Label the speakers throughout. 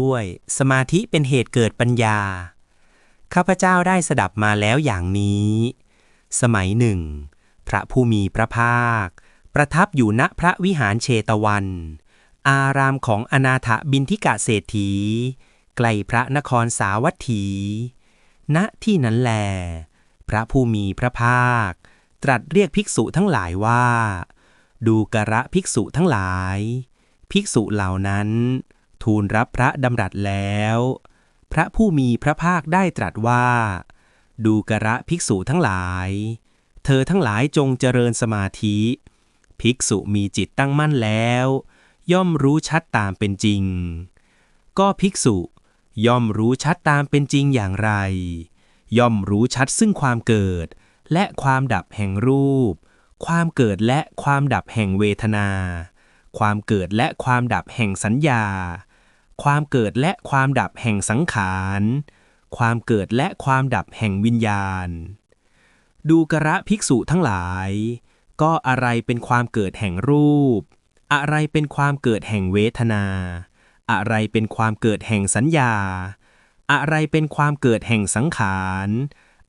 Speaker 1: ด้วย สมาธิเป็นเหตุเกิดปัญญา ข้าพเจ้าได้สดับมาแล้วอย่างนี้ สมัยหนึ่ง พระผู้มีพระภาค ประทับอยู่ณพระวิหารเชตวัน อารามของอนาถบินทิกะเศรษฐี ไกลพระนครสาวัตถี ณที่นั้นแล พระผู้มีพระภาค ตรัสเรียกภิกษุทั้งหลายว่า ดูกระภิกษุทั้งหลาย ภิกษุเหล่านั้น ทูลรับพระดำรัสแล้ว พระผู้มีพระภาคได้ตรัสว่า ดูกระภิกษุทั้งหลาย เธอทั้งหลายจงเจริญสมาธิ ภิกษุมีจิตตั้งมั่นแล้ว ย่อมรู้ชัดตามเป็นจริง ก็ภิกษุย่อมรู้ชัดตามเป็นจริงอย่างไร ย่อมรู้ชัดซึ่งความเกิด และความดับแห่งรูป ความเกิดและความดับแห่งเวทนา ความเกิดและความดับแห่งสัญญา ความเกิดและความดับแห่งสังขาร ความเกิดและความดับแห่งวิญญาณ ดูกระภิกษุทั้งหลาย ก็อะไรเป็นความเกิดแห่งรูป อะไรเป็นความเกิดแห่งเวทนา อะไรเป็นความเกิดแห่งสัญญา อะไรเป็นความเกิดแห่งสังขาร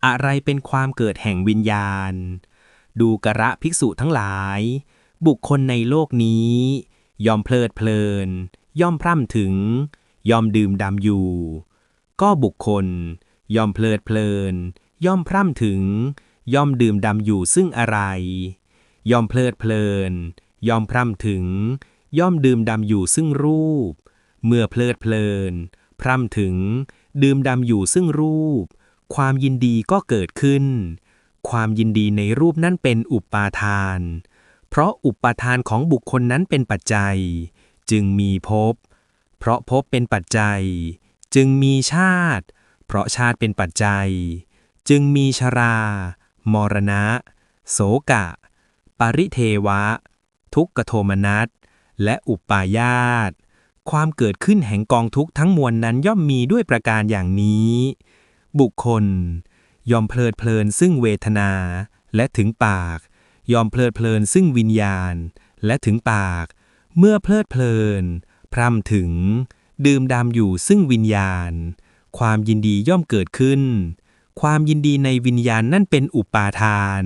Speaker 1: อะไรเป็นความเกิดแห่งวิญญาณ ดูกระภิกษุทั้งหลาย บุคคลในโลกนี้ ยอมเพลิดเพลิน ย่อมพร่ำถึง ย่อมดื่มดำอยู่ ก็บุคคล ย่อมเพลิดเพลิน ย่อมพร่ำถึง ย่อมดื่มดำอยู่ซึ่งอะไร ย่อมเพลิดเพลิน ย่อมพร่ำถึง ย่อมดื่มดำอยู่ซึ่งรูป เมื่อเพลิดเพลิน พร่ำถึง ดื่มดำอยู่ซึ่งรูป ความยินดีก็เกิดขึ้น ความยินดีในรูปนั้นเป็นอุปาทาน เพราะอุปาทานของบุคคลนั้นเป็นปัจจัย จึงมีภพ เพราะภพเป็นปัจจัย จึงมีชาติ เพราะชาติเป็นปัจจัย จึงมีชรา มรณะ โสกะ ปริเทวะ ทุกขโทมนัส และอุปาญาต ความเกิดขึ้นแห่งกองทุกทั้งมวลนั้นย่อมมีด้วยประการอย่างนี้ บุคคล ยอมเพลิดเพลินซึ่งเวทนา และถึงปาก ยอมเพลิดเพลินซึ่งวิญญาณ และถึงปาก เมื่อเพลิดเพลิน พร่ำถึง ดื่มดำอยู่ซึ่งวิญญาณ ความยินดีย่อมเกิดขึ้น ความยินดีในวิญญาณนั่นเป็นอุปาทาน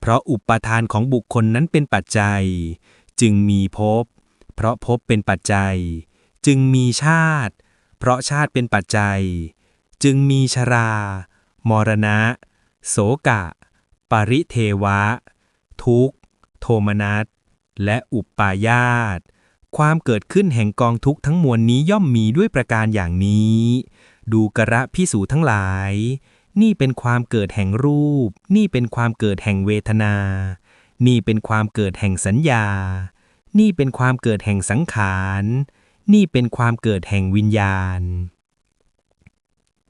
Speaker 1: เพราะอุปาทานของบุคคลนั้นเป็นปัจจัย จึงมีภพ เพราะภพเป็นปัจจัย จึงมีชาติ เพราะชาติเป็นปัจจัย จึงมีชรา มรณะ โสกะ ปริเทวะ ทุกโทมนัส และอุปาญาต ความเกิดขึ้นแห่งกองทุกข์ทั้งมวลนี้ย่อมมีด้วยประการอย่างนี้ ดูกระพิสูทั้งหลาย นี่เป็นความเกิดแห่งรูป นี่เป็นความเกิดแห่งเวทนา นี่เป็นความเกิดแห่งสัญญา นี่เป็นความเกิดแห่งสังขาร นี่เป็นความเกิดแห่งวิญญาณ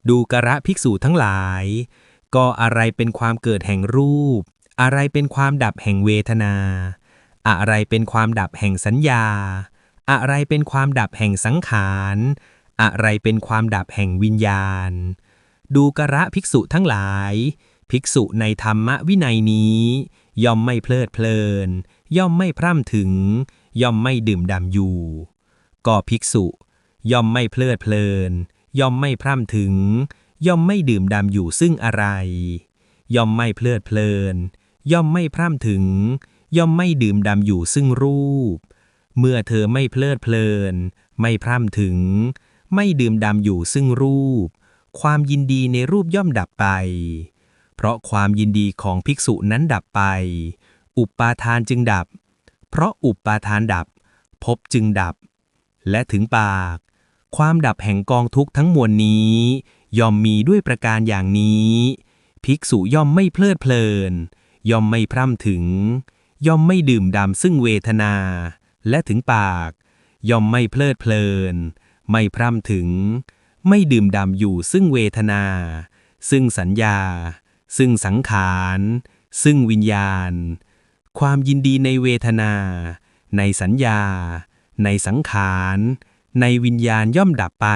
Speaker 1: ดูกระภิกษุทั้งหลาย ก็อะไรเป็นความเกิดแห่งรูป อะไรเป็นความดับแห่งเวทนา อะไรเป็นความดับแห่งสัญญา อะไรเป็นความดับแห่งสังขาร อะไรเป็นความดับแห่งวิญญาณ ดูกระภิกษุทั้งหลาย ภิกษุในธรรมวินัยนี้ ย่อมไม่เพลิดเพลิน ย่อมไม่พร่ำถึง ย่อมไม่ดื่มด่ำอยู่ ก็ภิกษุ ย่อมไม่เพลิดเพลิน ย่อมไม่พร่ำถึง ย่อมไม่ดื่มด่ำอยู่ซึ่งอะไร ย่อมไม่เพลิดเพลิน ย่อมไม่พร่ำถึง ย่อมไม่ดื่มดำอยู่ซึ่งรูป เมื่อเธอไม่เพลิดเพลิน ไม่พร่ำถึง ไม่ดื่มดำอยู่ซึ่งรูป ความยินดีในรูปย่อมดับไป เพราะความยินดีของภิกษุนั้นดับไป อุปาทานจึงดับ เพราะอุปาทานดับภพจึงดับ และถึงปาก ความดับแห่งกองทุกข์ทั้งมวลนี้ ย่อมมีด้วยประการอย่างนี้ ภิกษุย่อมไม่เพลิดเพลิน ย่อมไม่พร่ำถึง ย่อมไม่ดื่มด่ำซึ่งเวทนา และถึงปาก ย่อมไม่เพลิดเพลิน ไม่พร่ำถึง ไม่ดื่มด่ำอยู่ซึ่งเวทนา ซึ่งสัญญา ซึ่งสังขาร ซึ่งวิญญาณ ความยินดีในเวทนา ในสัญญา ในสังขาร ในวิญญาณย่อมดับไป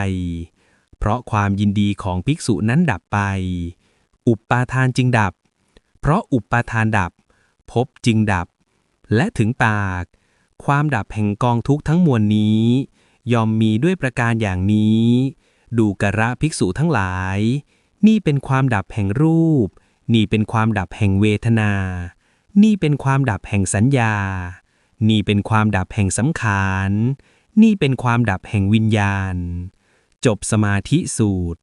Speaker 1: เพราะความยินดีของภิกษุนั้นดับไป อุปาทานจึงดับ เพราะอุปาทานดับภพจึงดับ และถึงปาก ความดับแห่งกองทุกข์ทั้งมวลนี้ ยอมมีด้วยประการอย่างนี้ ดูกระภิกษุทั้งหลาย นี่เป็นความดับแห่งรูป นี่เป็นความดับแห่งเวทนา นี่เป็นความดับแห่งสัญญา นี่เป็นความดับแห่งสังขาร นี่เป็นความดับแห่งวิญญาณ จบสมาธิสูตร